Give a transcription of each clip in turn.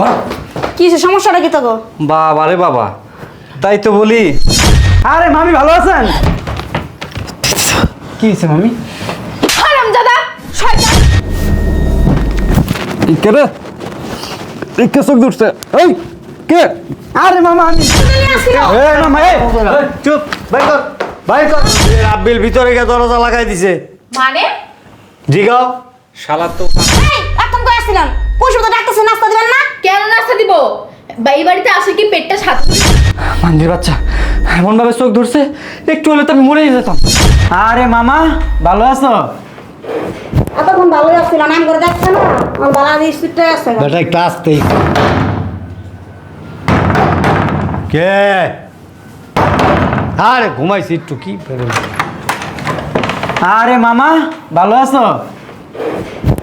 বাহ। কি সমস্যাটা কি তো বাবা রে বাবা। তাই তো বলি। আরে মামি ভালো আছেন? কি হয়েছে মামি? হারাম দাদা শয়তান কে রে? এই কে চোখ দুটছে এই কে? আরে মামা আমি এই মামা এই চুপ বাইর কর বাইর কর। রাব্বিল ভিতরে গিয়ে দরজা লাগাই দিছে। মানে? জিগাও। শালা তো এই তো নাস্তা দিবেন না? কেন নাস্তা দিব? বা এই বাড়িতে আসে কি পেটটা সাত মান্দির বাচ্চা এমন ভাবে চোখ ধরছে একটু হলে তো আমি মরেই যেতাম। আরে মামা ভালো আছো? এতক্ষণ ভালোই আসছিল নাম করে দেখছে না? আমার বালা স্পিডটা আছে। বেটা একটু আসতেই কে? আরে ঘুমাইছি একটু কি আরে মামা ভালো আছো?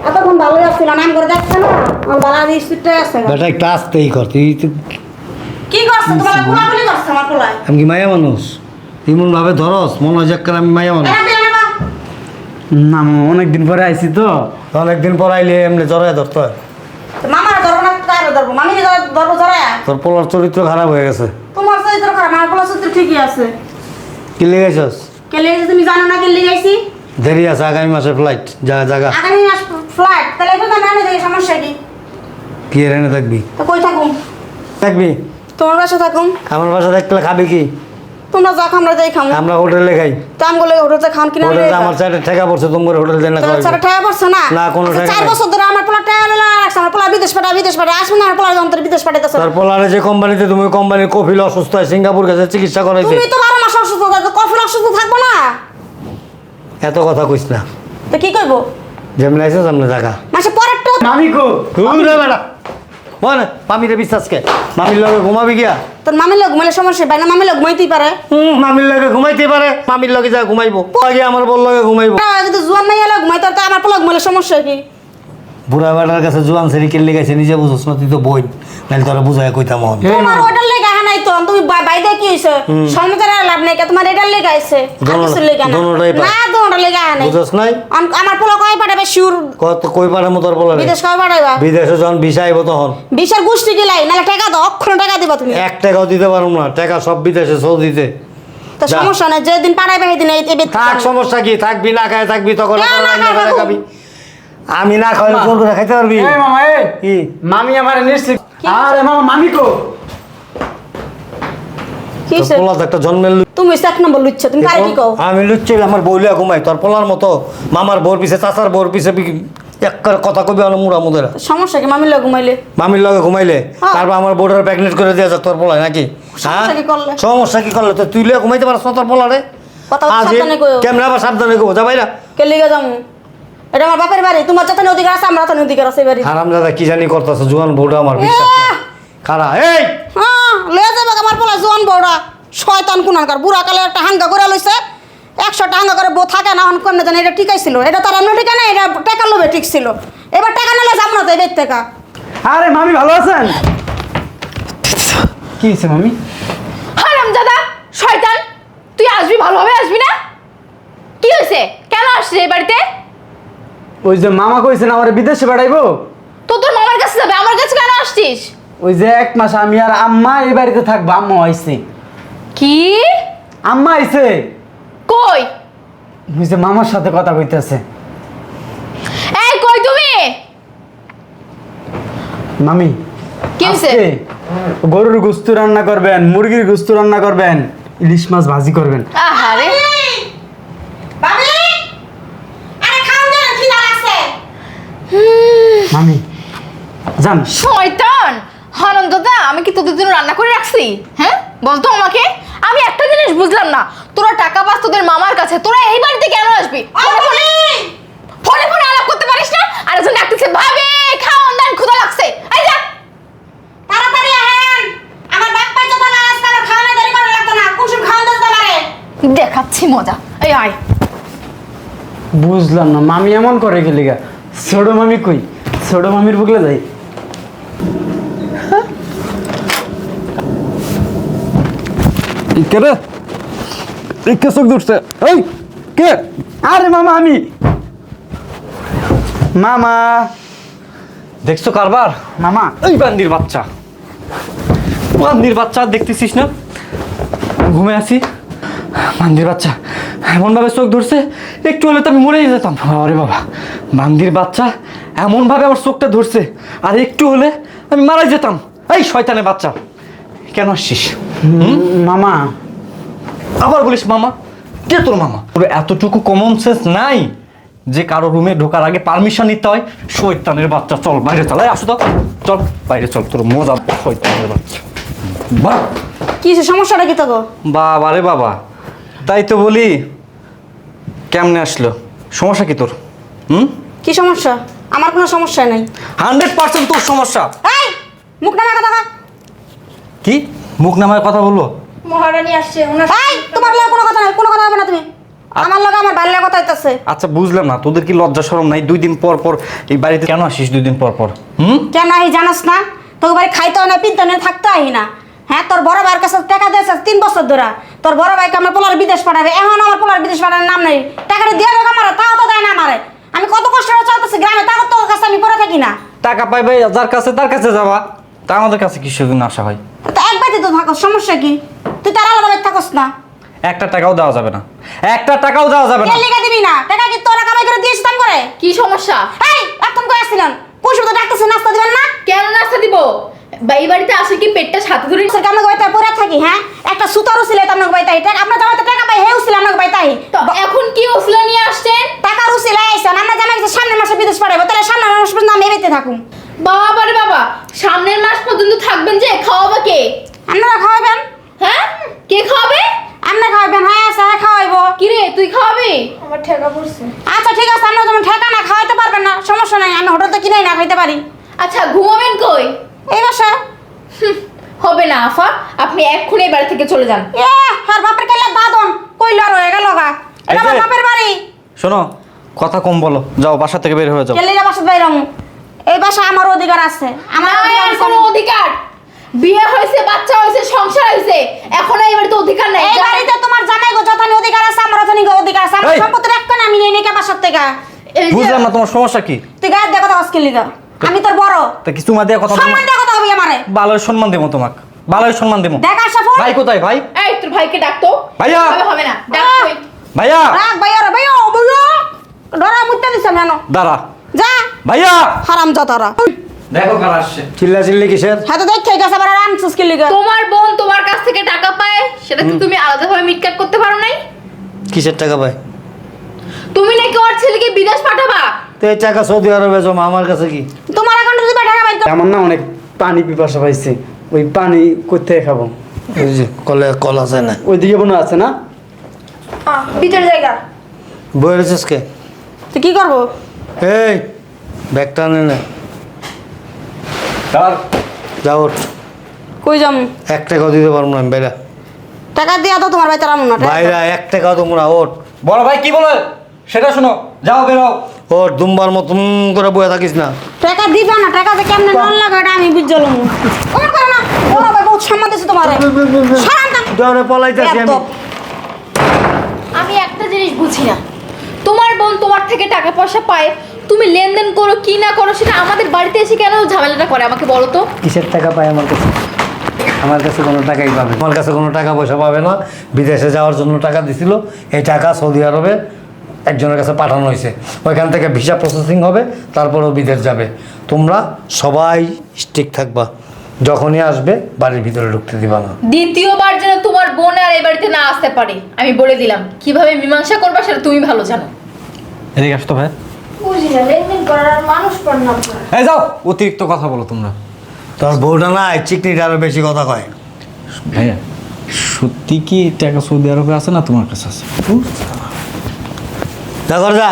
এতক্ষণ ভালোই আসছিল নাম করে দেখছে না? আমার বালা স্পিডটা আছে বেটা একটু আসতেই কর তুই কি করছে? তোমার কোলাকুলি করছে আমার কোলায় আমি কি মায়া মানুষ? এমন ভাবে ধরস মনে হয় যাক আমি মায়া মানুষ। না মামা অনেকদিন পরে আইছি তো। অনেকদিন পর আইলে এমনি জড়ায় ধরতে হয়। মামার ধরবো না কার ধরবো মামি ধরবো জড়ায়? তোর পোলার চরিত্র খারাপ হয়ে গেছে। তোমার চরিত্র খারাপ আমার পোলা চরিত্র ঠিকই আছে। কি লেগেছস কে লেগেছে তুমি জানো না কে লেগেছি দেরি আছে আগামী মাসে ফ্লাইট যা জায়গা আগামী মাস ফ্লাইট তাহলে এখন জানা নেই সমস্যা কি? কি এনে থাকবি? তো কই থাকুম? থাকবি? তোমার বাসা থাকুম? আমার বাসা দেখলে খাবি কি? তোমরা যা আমরা যাই খামো। আমরা হোটেলে খাই। তো আমি বলে হোটেলতে খান কিনা হোটেলে আমার সাইডে ঠেকা পড়ছে তোমার হোটেল দেন না। স্যার টাকা পড়ছে না? না, কোনো আচ্ছা, টাকা চার বছর ধরে আমার পোলা টাকা লেলা রাখছে আমার পোলা বিদেশ পাঠা বিদেশ পাঠা আসবে না আমার পোলা যন্ত্র বিদেশ পাঠাইতেছে। তোর পোলারে যে কোম্পানিতে তুমি কোম্পানির কফিল অসুস্থ হয় সিঙ্গাপুর গেছে চিকিৎসা করাইছে। তুমি তো বারো মাস অসুস্থ থাকো কফিল অসুস্থ থাকব না? এত কথা কইস না। তো কি করব যেমন আইসে সামনে জায়গা মাসে পরেরটা মামি কো? তুই রে বেটা। বল মামিরে বিশ্বাসকে মামির লগে ঘুমাবি গিয়া তোর মামির লোক ঘুমাইলে সমস্যা পাই না মামির লোক ঘুমাইতেই পারে। হুম মামির লগে ঘুমাইতে পারে। মামির লগে যা ঘুমাইবো আগে আমার বল লগে ঘুমাইবো। না, যদি জুয়ান নাই এলে ঘুমাইতে পারে, তো আমার পোলা ঘুমাইলে সমস্যা কি? বুড়া বেটার কাছে জুয়ান সেরি কেলে গেছে নিজে বুঝছ না তুই তো বই নাহলে তোরা বুঝায় কইতাম তোমার ওটার লেগে তো তুমি বা- কি হইছে? সমাজের আর লাভ নাই কে তোমার এটার লেগে আইছে? আর দোনো- কিছুর না না দোনোটার লেগে নাই। বুঝছ নাই? আমার পোলা কয় পাঠাবে? শিউর। কত কই পারে তোর বলারে বিদেশ কয় পাঠাইবা? বিদেশে যখন ভিসা আইব তখন। বিশার গোষ্ঠী গিলাই নাহলে টাকা দাও অক্ষণ টাকা দিবা তুমি। এক টাকাও দিতে পারব না। টাকা সব বিদেশে সৌদিতে তো সমস্যা নাই যেদিন পাঠাইবে সেদিন এই এই থাক সমস্যা কি? থাকবি না খায় থাকবি তখন। খাবি। আমি না খাইলে কোন করে খাইতে পারবি? এই কি? মামি আমার নিশ্চিত আরে মামা মামি কো? পোলা তো একটা জন্মের তুমি এক নম্বর লুচ্ছ তুমি কারে কি কও? আমি লুচ্ছিল আমার ঘুমাই তোর পোলার মতো মামার বোর পিছে চাচার বোর পিছে এক কথা কবি মুদেরা। সমস্যা কি মামির লোক ঘুমাইলে? মামির লগে ঘুমাইলে হ্যাঁ। তারপর আমার বোর্ডার করে দেওয়া তোর পোলায় নাকি? হ্যাঁ? সমস্যা কি করলে? সমস্যা কি করলে? তো তুই লিয়ে ঘুমাইতে পারছ তোর পোলারে? ক্যামেরা আবার সাবধানে গো কে লিগে যামু? এটা আমার বাপের বাড়ি তোমার অধিকার আছে আমরা তত অধিকার আছে বাড়ি কি জানি করতেছে জুয়ান বউটা আমার বিশ্বাস! খারা এই! হ্যাঁ। লয়ে যাবে আমার পোলা জোয়ান বউরা। শয়তান কুনানকার বুড়া কালে একটা হাঙ্গা করে লইছে। একশোটা হাঙ্গা করে বউ থাকে না অনেক কমে জানে এটা টিকাইছিল এটা তার এমন টিকা না এটা টাকা লোভে ঠিক ছিল। এবার টাকা নিলে যাব না তো এবার টাকা। আরে মামি ভালো আছেন? কি হয়েছে মামি? হারাম দাদা শয়তান তুই আসবি ভালোভাবে আসবি না? কি হয়েছে কেন আসছিস এই বাড়িতে? ওই যে মামা কইছেন আমার বিদেশে পাঠাইবো? তো তোর মামার কাছে যাবে আমার কাছে কেন আসছিস? ওই যে এক মাস আমি আর আম্মা এই বাড়িতে থাকব আম্মা আইছে। কি? আম্মা আইছে। কই? ওই যে মামার সাথে কথা কইতেছে। এই কই তুমি? মামি কি হইছে? গরুর গোস্ত রান্না করবেন মুরগির গোস্ত রান্না করবেন ইলিশ মাছ ভাজি করবেন। আহারে। বাবি! আরে খাও না খিদা লাগছে। মামি যান। শয়তান! দাদা আমি কি তোদের জন্য রান্না করে রাখছি? হ্যাঁ? বলতো আমাকে? আমি একটা জিনিস বুঝলাম না। তোরা টাকা পাস তোদের মামার কাছে তোরা এই বাড়িতে কেন আসবি? ফোনে ফোনে আলাপ করতে পারিস না? আর একজন ডাকতেছে ভাবে খাওয়ান দান ক্ষুধা লাগছে। এই যা। তাড়াতাড়ি আহেন! আমার বাপ পাই যত না আজকে আমার খাওয়ানো দেরি করা লাগতো না কুসুম খাওয়ান দিতে পারে। দেখাচ্ছি মজা। এই আয়। বুঝলাম না মামি এমন করে গেলি গা? ছোট মামি কই? ছোট মামির বুকলে যাই। কে রে? কে চোখ দুটছে এই কে? আরে মামা আমি। মামা। দেখছ কারবার? মামা। এই বান্দির বাচ্চা। বান্দির বাচ্চা দেখতেছিস না? ঘুমে আছি। বান্দির বাচ্চা এমনভাবে চোখ ধরছে একটু হলে তো আমি মরেই যেতাম। আরে বাবা বান্দির বাচ্চা এমনভাবে আমার চোখটা ধরছে আর একটু হলে আমি মারা যেতাম। এই শয়তানের বাচ্চা। কেন আসছিস? হুম? মামা। আবার বলিস মামা কে তোর মামা? তোর এতটুকু কমন সেন্স নাই যে কারও রুমে ঢোকার আগে পারমিশন নিতে হয়। শৈতানের বাচ্চা চল বাইরে চল। আসো তো। চল বাইরে চল তোর মজা শৈতানের বাচ্চা। বাহ। কি সমস্যাটা কি তো বাবা রে বাবা। তাই তো বলি কেমনে আসলো? সমস্যা কি তোর? হুম? কি সমস্যা? আমার কোনো সমস্যা নাই। হান্ড্রেড পার্সেন্ট তোর সমস্যা। এই মুখ নামা কথা। কি? মুখ নামায় কথা বলব? মহারানী আসছে ওনার এই তোমার লগে কোনো কথা নাই কোনো কথা হবে না তুমি। আমার লগে আমার ভালো কথা হইতাছে। আচ্ছা বুঝলাম না তোদের কি লজ্জা শরম নাই? দুই দিন পর পর এই বাড়িতে কেন আসিস দুই দিন পর পর? হুম? কেন আহি জানাস না? তোকে বাড়ি খাইতে হয় না পিনতে না থাকতে আহি না। হ্যাঁ তোর বড় ভাইয়ের কাছে টাকা দিয়েছে তিন বছর ধরে। তোর বড় ভাইকে আমার পোলার বিদেশ পাঠাবে। এখন আমার পোলার বিদেশ পাঠানোর নাম নেই। টাকাটা দিয়ে দেবে আমার তাও তো দেয় না আমারে। আমি কত কষ্ট করে চলতেছি গ্রামে তাও তোর কাছে আমি পড়ে থাকি না। টাকা পাইবে যার কাছে তার কাছে যাবা। তা আমাদের কাছে কি সেদিন আসা হয়? তো এক বাড়িতে তো থাকো সমস্যা কি? তুই তার আলাদা বাড়িতে থাকস না। একটা টাকাও দেওয়া যাবে না। একটা টাকাও দেওয়া যাবে না। কে লিখে দিবি না। টাকা কি তোরা কামাই করে দিয়েছিস দাম করে? কি সমস্যা? এই এখন করে আসছিলেন কোন সময় ডাকতেছে নাস্তা দিবেন না? কেন নাস্তা দিব? বা এই বাড়িতে আসে কি পেটটা সাথে ধরে স্যার আপনাকে বাড়িতে পরে থাকি হ্যাঁ? একটা সুতারও ছিল আপনাকে বাড়িতে টাকা আপনার জামাতে টাকা পাই হেউ ছিল আপনাকে বাড়িতে তো এখন কি ওসলা নিয়ে আসছেন? টাকার উচিল আইসেন আমরা জামাই গেছে সামনের মাসে বিদেশ পাঠাবো তাহলে সামনের মাস পর্যন্ত আমি এবেতে থাকুন বাবা রে বাবা সামনের মাস পর্যন্ত থাকবেন যে খাওয়াবা কে? আপনারা খাওয়াবেন? হ্যাঁ? কে খাওয়াবে? আপনি খাওয়াবেন হ্যাঁ আচ্ছা হ্যাঁ খাওয়াইবো। কি রে তুই খাওয়াবি? আমার ঠেকা পড়ছে। আচ্ছা ঠিক আছে আপনারা যেমন ঠেকা না খাওয়াইতে পারবেন না সমস্যা নাই আমি হোটেল তো কিনেই না খাইতে পারি। আচ্ছা ঘুমাবেন কই? এই বাসা। হুম, হবে না আফা আপনি এক্ষুনি বাড়ি থেকে চলে যান। এ আর বাপের কেলে দাদন কইল আর হয়ে গেল গা। এটা আমার বাপের বাড়ি। শোনো কথা কম বলো যাও বাসা থেকে বের হয়ে যাও। কেলিরা বাসা বাইরাম এই বাসা আমার অধিকার আছে। আমার আর কোনো অধিকার? বিয়ে হয়েছে বাচ্চা হয়েছে সংসার হয়েছে এখন এই বাড়িতে অধিকার নাই। এই বাড়িতে তোমার জামাই গো যথানি অধিকার আছে আমার যথানি অধিকার আছে। আমার সম্পত্তি রাখবে না আমি নেই নাকি বাসার থেকে? বুঝলাম না তোমার সমস্যা কি? তুই গায়ে দিয়ে কথা আজকে লিগা। আমি তোর বড়। তা কিছু মা দিয়ে কথা সম্মান দিয়ে কথা হবি আমারে। ভালোই সম্মান দেবো তোমাকে। ভালোই সম্মান দেবো। দেখ আর সফল ভাই কোথায় ভাই? এই তোর ভাইকে ডাকতো। ভাইয়া! হবে, হবে না। ডাক। ভাইয়া! রাখ ভাইয়া রে ভাইয়া ও ভাইয়া! ডরা মুত্তে দিছে কেন দাঁড়া। ভাইয়া! হারাম যতরা দেখো কার আসছে। চিল্লা চিল্লি কিসের? হ্যাঁ তো দেখে গেছে আবার আনছিস কি লিগা? তোমার বোন তোমার কাছ থেকে টাকা পায় সেটা কি তুমি আলাদাভাবে মিটকাট করতে পারো নাই? কিসের টাকা পায়? তুমি নাকি ওর ছেলেকে বিদেশ পাঠাবা? তো এই টাকা সৌদি আরবে জমা আমার কাছে কি? তোমার অ্যাকাউন্টে দিবা টাকা বাইর আমার না অনেক পানি পিপাসা পাইছে। ওই পানি কোথায় খাব? ওই যে কলে কল আছে না। ওইদিকে মনে আছে না? ভিতরে জায়গা। বই রেছিস কে? তুই কি করব? এই ব্যাগটা নে না। যাও কই যাম? এক টাকাও দিতে পারব না আমি বাইরা। টাকা দিয়া তো তোমার বাইতে রামু না টাকা- বাইরা এক টাকাও তোমরা ওঠ বড় ভাই কি বলে? সেটা শোনো যাও বেরো ওঠ দুমবার মতন করে বয়ে থাকিস না। টাকা দিবা না টাকা যে কেমনে নন লাগে এটা আমি বুঝলাম ওর করে না ওরা ভাই বহুত সম্মান দিছে তোমারে। সারান না দৌড়ে পলাইতেছি আমি। আমি একটা জিনিস বুঝি না। তোমার বোন তোমার থেকে টাকা পয়সা পায় তুমি লেনদেন করো কি না করো সেটা আমাদের বাড়িতে এসে কেন ঝামেলাটা করে আমাকে বলো তো? কিসের টাকা পায় আমার কাছে? আমার কাছে কোনো টাকাই পাবে আমার কাছে কোনো টাকা পয়সা পাবে না। বিদেশে যাওয়ার জন্য টাকা দিছিল। এই টাকা সৌদি আরবে একজনের কাছে পাঠানো হয়েছে। ওইখান থেকে ভিসা প্রসেসিং হবে তারপরেও বিদেশ যাবে। তোমরা সবাই স্টিক থাকবা। যখনই আসবে বাড়ির ভিতরে ঢুকতে দিবা না। দ্বিতীয়বার যেন তোমার বোন আর এই বাড়িতে না আসতে পারে। আমি বলে দিলাম। কীভাবে মীমাংসা করবা সেটা তুমি ভালো জানো। এদিকে আসতো ভাই। বুঝি না লেনদেন করার আর মানুষ পর না এই যাও অতিরিক্ত কথা বলো তোমরা। তোর বউটা না চিকনিটা আরও বেশি কথা কয়। ভাইয়া সত্যি কি টাকা সৌদি আরবে আছে না তোমার কাছে আছে? যা কর যা।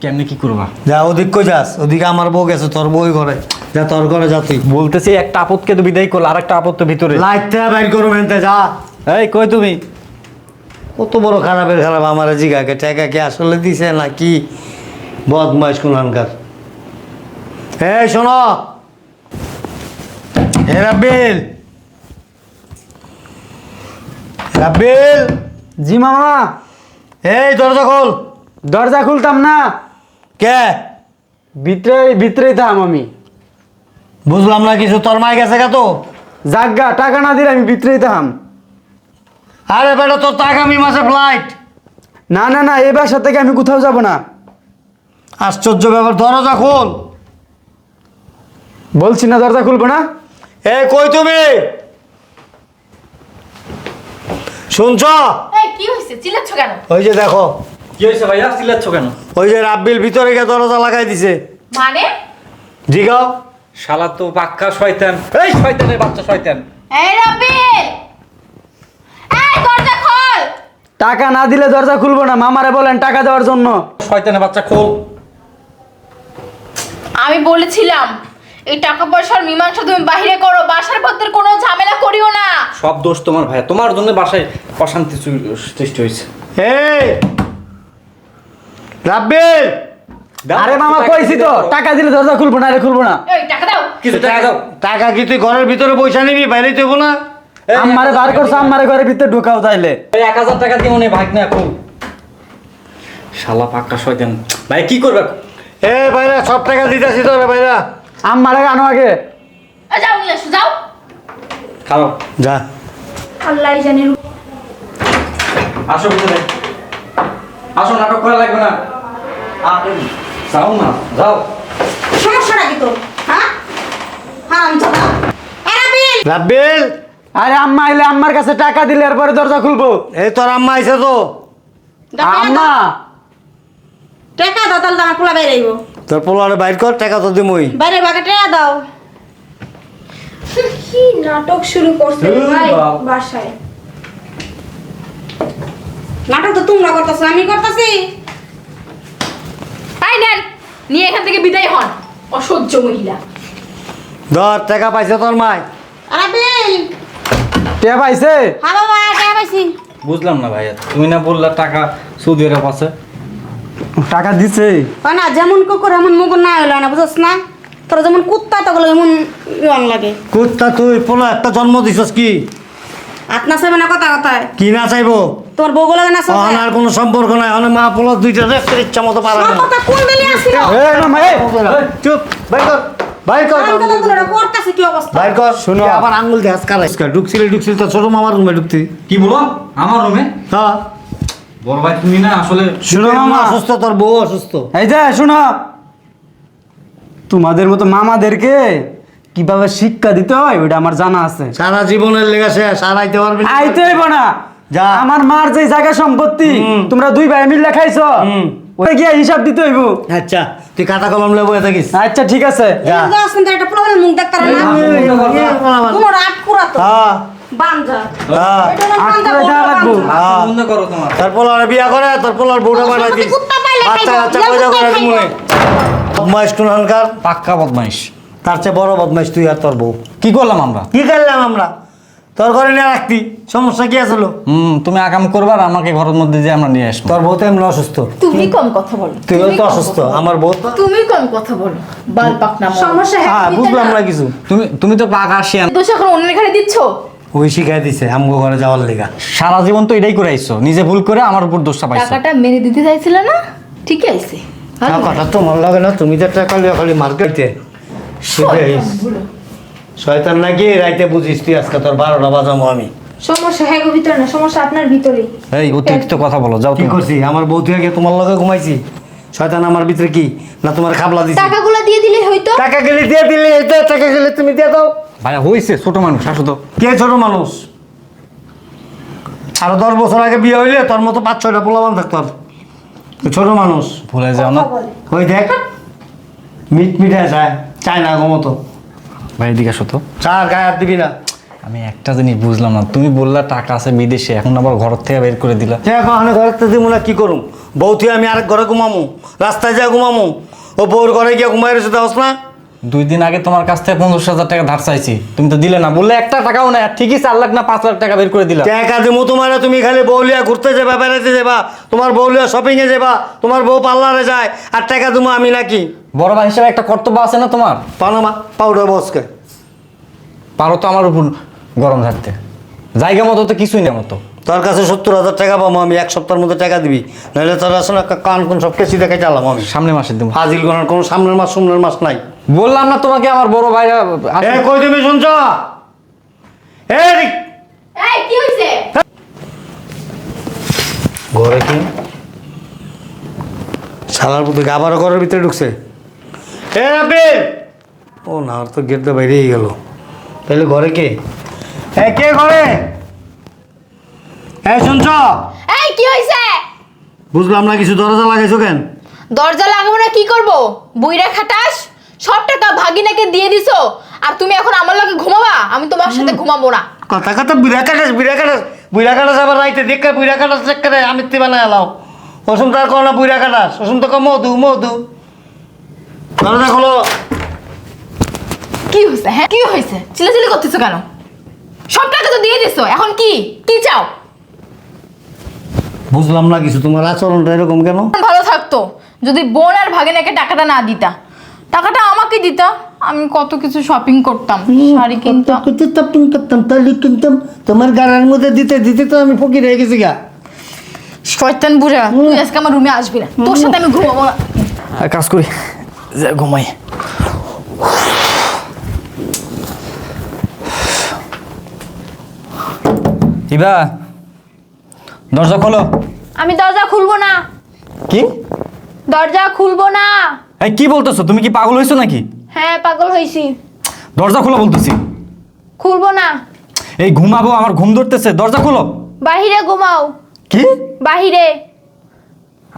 কেমনে কি করবা? যা ওদিক কই যাস? ওদিকে আমার বউ গেছে তোর বই ঘরে। যা তোর ঘরে যা তুই। বলতেছি একটা আপদকে তো বিদায় করল আর একটা আপদ তো ভিতরে। লাইটটা বাইর করো মেনতে যা। এই কই তুমি? কত বড় খারাপের খারাপ আমার জিগাকে টাকা কি আসলে দিছে না কি? বদমাইশ কোনখানকার এই শোনো। এ রাব্বিল। রাব্বিল। জি মামা। এই দরজা খোল। দরজা খুলতাম না। কে? ভিতরে ভিতরেই থাম আমি। বুঝলাম না কিছু তোর মাই গেছে তো? জাগা টাকা না দিলে আমি ভিতরেই দাম আরে বেটা তোর তো আমি মাসে ফ্লাইট না না না এই বাসা থেকে আমি কোথাও যাব না। আশ্চর্য ব্যাপার দরজা খোল। বলছি না দরজা খুলবো না? এ কই তুমি? শুনছ? এই কি হয়েছে চিল্লাচ্ছ কেন? ওই যে দেখো। কি হয়েছে ভাইয়া? চিল্লাচ্ছ কেন? ওই যে রাব্বিল ভিতরে গিয়ে দরজা লাগাই দিছে। মানে? জিগাও। শালা তো পাক্কা শয়তান। এই শয়তানের বাচ্চা শয়তান। এই রাব্বিল! এই দরজা খোল! টাকা না দিলে দরজা খুলবো না। মামারে বলেন টাকা দেওয়ার জন্য। শয়তানের বাচ্চা খোল। আমি বলেছিলাম এই টাকা পয়সার মীমাংসা তুমি বাইরে করো বাসার পত্রের কোনো ঝামেলা করিও না। সব দোষ তোমার ভাইয়া। তোমার জন্য বাসায় অশান্তি সৃ- সৃষ্টি হয়েছে। এই! রাব্বিল! আরে মামা কইছি তো টাকা দিলে দরজা খুলবো না আরে খুলবো না। এই টাকা দাও। কিছু টাকা দাও। টাকা কি তুই ঘরের ভিতরে পয়সা নিবি বাইরে দেবো না। এই, আমারে বার করছ আমারে ঘরের ভিতরে ঢুকাও তাইলে। এই এক হাজার টাকা দিয়ে মনে ভাগ না এখন শালা পাক্কা শয়তান। ভাই কি করবে? এ সব টাকা দিতেছি আমারে আনো আগে। যাও নিয়ে যাও। খাও। যা। আল্লাহ জানে আসো ভিতরে। আসো নাটক করা লাগবে না। যাও না যাও। তোর? হ্যাঁ? হ্যাঁ রাব্বিল! আরে আম্মা আইলে আম্মার কাছে টাকা দিলে এরপরে দরজা খুলবো। এই তোর আম্মা আইছে তো। আম্মা! টাকা দাও তাহলে আমার পোলা বাইরে আইব। তোর পোলারে বাইর কর টাকা তো দিমই। বাইরে বাগে টাকা দাও। কি নাটক শুরু করছে ভাই বাসায়? নাটক তো তোমরা করতেছো আমি করতেছি। এই নেন নিয়ে এখান থেকে বিদায় হন অসহ্য মহিলা। ধর টাকা পাইছে তোর মাই রাব্বিল কে পাইছে? হ্যাঁ বাবা টাকা পাইছি। বুঝলাম না ভাইয়া তুমি না বললা টাকা সৌদি আরব আছে। টাকা দিছে? না যেমন কুকুর এমন মুখ না হইল না বুঝছ না? তোর যেমন কুত্তা তখন এমন ইয়ন লাগে। কুত্তা তুই পোলা একটা জন্ম দিছস কি? আত্মা চাইবে না কথা কথায়? কি না চাইব? তোর বউ লাগে না অহন আর কোনো সম্পর্ক নাই অনেক মা পোলা দুইটা রে তোর ইচ্ছা মতো পারা না। কথা কোন দিলে আসিল এই মামা এই চুপ বাইর কর বাইর কর। আমি কথা তোর করতেছি কি অবস্থা? বাইর কর শুনো। আবার আঙ্গুল দিয়ে হাত কারাইস কর? ঢুকছিলি ঢুকছিলি তো ছোট মামার রুমে ঢুকতি। কি বলো? আমার রুমে হ্যাঁ। বড় ভাই তুমি না আসলে শুনো মামা অসুস্থ তোর বউ অসুস্থ এই যে শুনো তোমাদের মতো মামাদেরকে কীভাবে শিক্ষা দিতে হয় ওইটা আমার জানা আছে সারা জীবনের লেগে শেষ আর আইতে পারবি না। আইতে হইব না যা। আমার মার যে জায়গা সম্পত্তি তোমরা দুই ভাই মিল খাইছো। ওই গিয়ে হিসাব দিতে হইব আচ্ছা তুই কাটা কলম লেবো থাকিস আচ্ছা ঠিক আছে যা। একটা প্রবলেম মুখ দেখতে পারে না তোমার আট কুড়া তো হ্যাঁ তোর পোলার বিয়া করে তোর পোলার বউটা দিস বাচ্চা পয়সা করে মনে বদমাইশ টুনহানকার পাক্কা বদমাইশ। তার চেয়ে বড় বদমাইশ তুই আর তোর বউ। কি করলাম আমরা? কি করলাম আমরা? তোর ঘরে নিয়ে রাখতি। সমস্যা কি আসলো হুম তুমি আগাম করবা আর আমাকে ঘরের মধ্যে যে আমরা নিয়ে আসব। তোর বউ তো এমনি অসুস্থ। তুমি কম কথা বলো। তো অসুস্থ। আমার বউ তো তুমি কম কথা বলো। বাল পাকনা মন। সমস্যা হ্যাঁ হ্যাঁ বুঝলাম না কিছু। তুমি তুমি তো পাকা আসিয়ান। দোষ এখন অন্যের ঘরে দিচ্ছ? ওই শিখাই দিছে আমগো ঘরে যাওয়ার লেগা। সারা জীবন তো এটাই করে আইছো নিজে ভুল করে আমার উপর দোষটা পাইছো। টাকাটা মেরে দিতে চাইছিলে না? ঠিকই আছে। ভালো কথা তো মন লাগে না তুমি তো টাকা লিয়া খালি মার্কেটে শয়তান নাকি রাইতে বুঝিস তুই আজকে তোর বারোটা বাজামো আমি। সমস্যা হ্যাঁ ভিতরে না সমস্যা আপনার ভিতরে এই অতিরিক্ত কথা বলো যাও কি তুমি করছি? আমার বউ থেকে তোমার লগে ঘুমাইছি। শয়তান আমার ভিতরে কি? না তোমার খাবলা দিছি। টাকাগুলো দিয়ে দিলে হয়তো? টাকা গেলে দিয়ে দিলে এটা টাকা গেলে তুমি দিয়ে দাও। ভাইয়া হয়েছে ছোট মানুষ আসো তো। কে ছোট মানুষ? আরও দশ বছর আগে বিয়ে হইলে তোর মতো পাঁচ ছয়টা পোলাবান থাকতো আর। তুই ছোট মানুষ। ভুলে যাও না। ওই দেখ মিট মিটে চায় চায় না মতো। ভাই এদিকে আসো তো। চার গায়ে হাত দিবি না। আমি একটা জিনিস বুঝলাম না তুমি বললা টাকা আছে বিদেশে এখন আবার ঘর থেকে বের করে দিলা। এখন ঘরের তো দিব না কি করুম? বউ আমি আরেক ঘরে ঘুমামু রাস্তায় যা ঘুমামু। ও বউর ঘরে গিয়ে ঘুমাই রয়েছে দেওয়াস না। দুই দিন আগে তোমার কাছ থেকে পঞ্চাশ হাজার টাকা ধার চাইছি। তুমি তো দিলে না বললে একটা টাকাও না ঠিকই চার লাখ না পাঁচ লাখ টাকা বের করে দিলা টাকা দিমু তোমার তুমি খালি বউলিয়া ঘুরতে যাবা বেড়াতে যাবা তোমার বউলিয়া শপিংয়ে যাবা তোমার বউ পার্লারে যায় আর টাকা দিমু আমি নাকি। বড় ভাই হিসেবে একটা কর্তব্য আছে না তোমার? পানামা পাউডার বসকে। পারো তো আমার উপর গরম থাকতে। জায়গা মতো তো কিছুই না মতো। তোর কাছে সত্তর হাজার টাকা পাবো আমি এক সপ্তাহের মধ্যে টাকা দিবি। নাহলে তোর আসলে কান কোন সব কেসি দেখে চালাম আমি। সামনে মাসে দেবো ফাজিল গণার কোনো সামনের মাস সামনের মাস নাই। বললাম না তোমাকে আমার বড় ভাইরা এ কই তুমি শুনছ? এই কি হইছে? ঘরে কি? শালার পুতুকে আবারও ঘরের ভিতরে ঢুকছে। এ আবির ও না ওর তো গেট দিয়ে বাইরেই গেল। তাহলে ঘরে কে? এ কে ঘরে? এ শুনছ? এই কি হইছে? বুঝলাম না কিছু দরজা লাগাইছো কেন? দরজা লাগাবো না কি করব? বুইরা খাটাস সব টাকা ভাগিনাকে দিয়ে দিছো আর তুমি এখন আমার লগে ঘুমাবা? আমি তোমার সাথে ঘুমাবো না। কথা কথা বুড়া কাটাস বুড়া কাটাস বুড়া কাটাস আবার রাইতে দেখে বুড়া কাটাস চেক আমি তি বানায় এলাও অসুম তার কো না বুড়া কাটাস অসুম তো মধু মধু। দরজা খোলো। কি হয়েছে হ্যাঁ? কি হয়েছে চিল্লাচিল্লি করতেছো কেন? সব টাকা তো দিয়ে দিছো এখন কি? কি চাও? বুঝলাম না কিছু তোমার আচরণটা এরকম কেন? ভালো থাকতো যদি বোন আর ভাগিনাকে টাকাটা না দিতা। টাকাটা আমাকে দিতা আমি কত কিছু শপিং করতাম শাড়ি কিনতাম। কিনতাম কিনতাম তাহলে কিনতাম তোমার গাড়ার মধ্যে দিতে দিতে তো আমি ফকির হয়ে গেছি গা। শয়তান বুড়া তুই আজকে আমার রুমে আসবি না। তোর সাথে আমি ঘুমাবো না। কাজ করি যে ঘুমাই। ইবা দরজা খোলো। আমি দরজা খুলবো না। কি? দরজা খুলবো না। এই কি বলতেছো? তুমি কি পাগল হয়েছো নাকি? হ্যাঁ পাগল হয়েছি দরজা খোলো বলতেছি। খুলবো না। এই ঘুমাবো আমার ঘুম ধরতেছে। দরজা খোলো। বাহিরে ঘুমাও। কি? বাহিরে।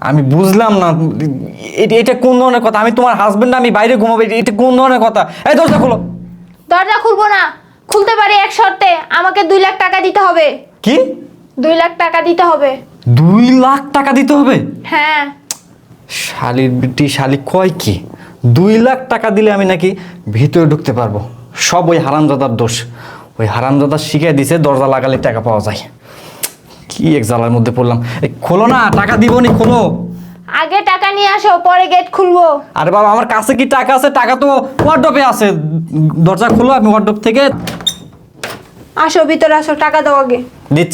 আমি বুঝলাম না। এটা এটা কোন ধরনের কথা? আমি তোমার হাজবেন্ড আমি বাইরে ঘুমাবো এটা- এটা কোন ধরনের কথা? এই দরজা খোলো। দরজা খুলবো না। খুলতে পারি এক শর্তে। আমাকে দুই লাখ টাকা দিতে হবে। কি? দুই লাখ টাকা দিতে হবে। দুই লাখ টাকা দিতে হবে? হ্যাঁ। শালির বিটি শালি কয় কি? দুই লাখ টাকা দিলে আমি নাকি ভিতরে ঢুকতে পারব। সব ওই হারামজাদার দোষ। ওই হারামজাদা শিখে দিছে দরজা লাগালে টাকা পাওয়া যায়। কি এক জ্বালার মধ্যে পড়লাম। এই খোলো না টাকা দিব নি খোলো। আগে টাকা নিয়ে আসো পরে গেট খুলবো। আরে বাবা আমার কাছে কি টাকা আছে? টাকা তো ওয়ার্ড্রপে আছে। দরজা খোলো আমি ওয়ার্ড্রপ থেকে আসো ভিতরে আসো টাকা দাও আগে। দিচ্ছি।